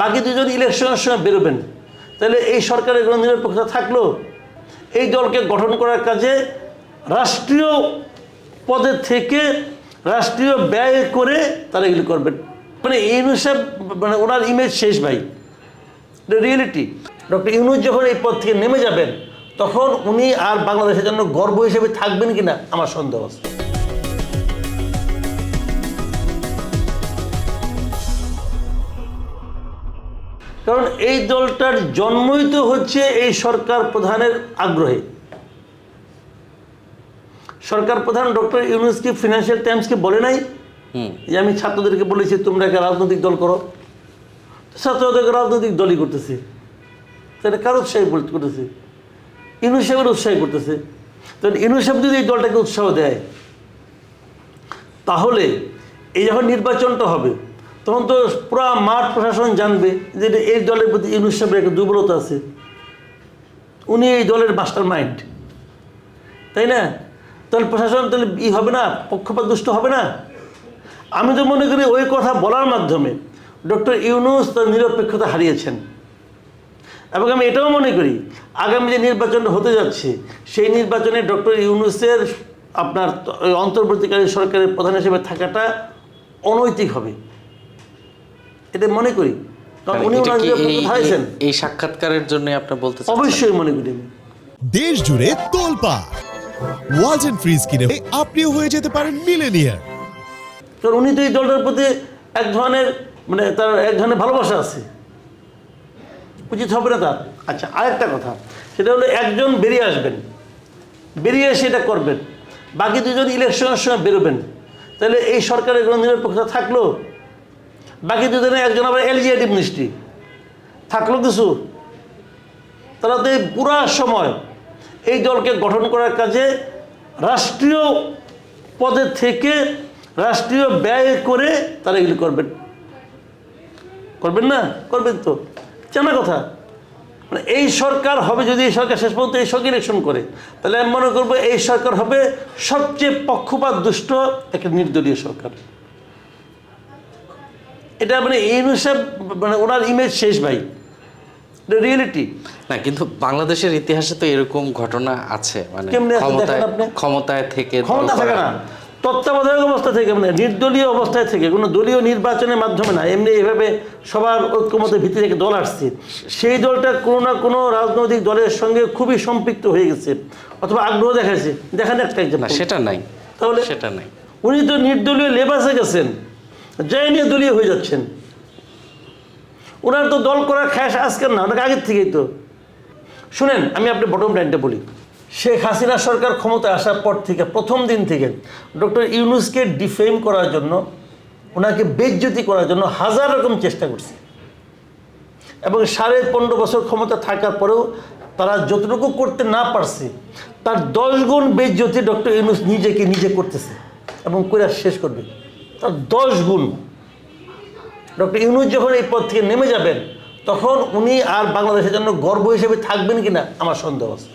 বাকি দুজন ইলেকশনের সময় বেরোবেন। তাহলে এই সরকারের কোনো নিরপেক্ষতা থাকল, এই দলকে গঠন করার কাজে রাষ্ট্রীয় পদে থেকে রাষ্ট্রীয় ব্যয় করে তারা এগুলি করবেন। মানে হিসাব মানে ওনার ইমেজ শেষ ভাই। রিয়েলিটি ডক্টর ইউনুস যখন এই পদ থেকে নেমে যাবেন, তখন উনি আর বাংলাদেশের জন্য গর্ব হিসেবে থাকবেন কিনা আমার সন্দেহ আছে। কারণ এই দলটার জন্মই তো হচ্ছে এই সরকার প্রধানের আগ্রহে। সরকার প্রধান ডক্টর ইউনুস কি ফিনান্সিয়াল টাইমসকে বলে নাই যে আমি ছাত্রদেরকে বলেছি তোমরা একটা রাজনৈতিক দল করো। ছাত্রদেরকে রাজনৈতিক দলই করতেছে। সেটা কার উৎসাহী করতেছে? ইউনুস সাহেবের উৎসাহী করতেছে। তখন ইউনুস সাহেব যদি এই দলটাকে উৎসাহ দেয় তাহলে এই যখন নির্বাচনটা হবে তখন তো পুরো মাঠ প্রশাসন জানবে যে এই দলের প্রতি ইউনুস সাহেবের একটা দুর্বলতা আছে। উনি এই দলের মাস্টার মাইন্ড তাই না? তাহলে প্রশাসন তাহলে ই হবে না, পক্ষপাত দুষ্ট হবে না? আমি তো মনে করি ওই কথা বলার মাধ্যমে ডক্টর ইউনুস তার নিরপেক্ষতা হারিয়েছেন। এবং আমি এটাও মনে করি, আগামী যে নির্বাচনটা হতে যাচ্ছে, সেই নির্বাচনে ডক্টর ইউনুসের আপনার অন্তর্বর্তীকালীন সরকারের প্রধান হিসেবে থাকাটা অনৈতিক হবে। এটা মনে করি। কারণ উনি ওনার কি এই- হারিয়েছেন এই- এই সাক্ষাৎকারের জন্য আপনি বলতে অবশ্যই মনে করি আমি। দেশ জুড়ে তোলপা। ওয়াজ এন্ড ফ্রিজ কিনে আপনিও হয়ে যেতে পারেন মিলেনিয়ার। কারণ উনি তো এই দলটার প্রতি এক ধরনের মানে তার এক ধরনের ভালোবাসা আছে। উচিত হবে না তার। আচ্ছা আরেকটা কথা। সেটা হলো একজন বেরিয়ে আসবেন। বেরিয়ে এসে এটা করবেন। বাকি দুজন ইলেকশনের সময় বেরোবেন। তাহলে এই সরকারের কোনো নিরপেক্ষতা থাকল বাকি দুজনে একজন আবার এলজিআইটি মিনিস্ট্রি থাকল কিছু? তারা তো এই পুরা সময় এই দলকে গঠন করার কাজে রাষ্ট্রীয় পদে থেকে রাষ্ট্রীয় ব্যয় করে তারা এগুলি করবেন। করবেন না? করবেন তো। জানা কথা। মানে এই সরকার হবে যদি এই সরকার শেষ পর্যন্ত এই সরকার ইলেকশন করে, তাহলে আমি মনে করব এই সরকার হবে সবচেয়ে পক্ষপাত দুষ্ট একটা নির্দলীয় সরকার। এটা মানে এই হিসাব মানে ওনার ইমেজ শেষ ভাই। রিয়েলিটি না কিন্তু বাংলাদেশের ইতিহাসে তো এরকম ঘটনা আছে মানে ক্ষমতায় ক্ষমতায় থেকে ক্ষমতা থাকে না। তত্ত্বাবধায়ক অবস্থা থেকে মানে নির্দলীয় অবস্থায় থেকে কোনো দলীয় নির্বাচনের মাধ্যমে না এমনি এভাবে সবার ঐক্যমতের ভিত্তি থেকে দল আসছে। সেই দলটা কোনো না কোনো রাজনৈতিক দলের সঙ্গে খুবই সম্পৃক্ত হয়ে গেছে অথবা আগ্রহ দেখাচ্ছে দেখান একটা না example। সেটা নাই। তাহলে সেটা নাই। উনি তো নির্দলীয় লেবাসে গেছেন। যাই নিয়ে দলীয় হয়ে যাচ্ছেন। ওনার তো দল করার খ্যাস আজকের না অনেক আগের থেকেই তো। শুনেন, আমি আপনি বটম লাইনটা বলি। শেখ হাসিনা সরকার ক্ষমতায় আসার পর থেকে, প্রথম দিন থেকে, ডক্টর ইউনুসকে ডিফেম করার জন্য, ওনাকে বেজ্জতি করার জন্য হাজার রকম চেষ্টা করছে। এবং সাড়ে পনেরো বছর ক্ষমতা থাকার পরেও তারা যতটুকু করতে না পারছে, তার দশ গুণ ডক্টর ইউনুস নিজেকে নিজে করতেছে এবং করে শেষ করবে। তার দশ গুণ। ডক্টর ইউনুস যখন এই পদ থেকে নেমে যাবেন, তখন উনি আর বাংলাদেশের জন্য গর্ব হিসেবে থাকবেন কিনা আমার সন্দেহ আছে।